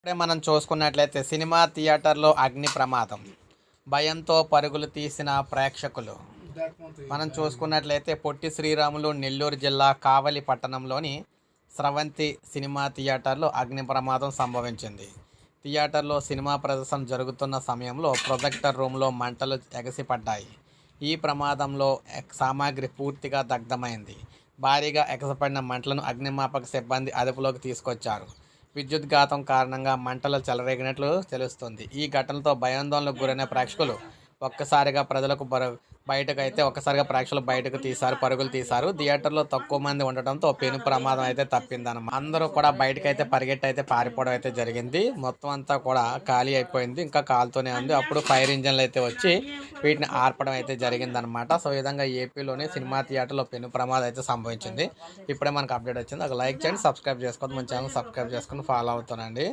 ఇప్పుడే మనం చూసుకున్నట్లయితే సినిమా థియేటర్లో అగ్ని ప్రమాదం. భయంతో పరుగులు తీసిన ప్రేక్షకులు. మనం చూసుకున్నట్లయితే పొట్టి శ్రీరాములు నెల్లూరు జిల్లా కావలి పట్టణంలోని స్రవంతి సినిమా థియేటర్లో అగ్ని ప్రమాదం సంభవించింది. థియేటర్లో సినిమా ప్రదర్శన జరుగుతున్న సమయంలో ప్రొజెక్టర్ రూమ్లో మంటలు ఎగసిపడ్డాయి. ఈ ప్రమాదంలో సామాగ్రి పూర్తిగా దగ్ధమైంది. భారీగా ఎగసపడిన మంటలను అగ్నిమాపక సిబ్బంది అదుపులోకి తీసుకొచ్చారు. విద్యుద్ఘాతం కారణంగా మంటలు చెలరేగినట్లు తెలుస్తుంది. ఈ ఘటనతో భయాందోళనకు గురైన ప్రేక్షకులు ఒక్కసారిగా ప్రజలకు బయటకు అయితే ఒక్కసారిగా ప్రేక్షకులు బయటకు తీశారు పరుగులు తీశారు. థియేటర్లో తక్కువ మంది ఉండటంతో పెను ప్రమాదం అయితే తప్పిందనమాట అందరూ కూడా బయటకు అయితే పరిగెట్టి అయితే పారిపోవడం అయితే జరిగింది. మొత్తం అంతా కూడా ఖాళీ అయిపోయింది. ఇంకా కాలుతూనే ఉంది. అప్పుడు ఫైర్ ఇంజన్లు అయితే వచ్చి వీటిని ఆర్పడం అయితే జరిగిందనమాట సో ఈ విధంగా ఏపీలోనే సినిమా థియేటర్లో పెను ప్రమాదం అయితే సంభవించింది. ఇప్పుడే మనకు అప్డేట్ వచ్చింది. ఒక లైక్ చేయండి సబ్స్క్రైబ్ చేసుకోండి మన ఛానల్ సబ్స్క్రైబ్ చేసుకుని ఫాలో అవుతానండి.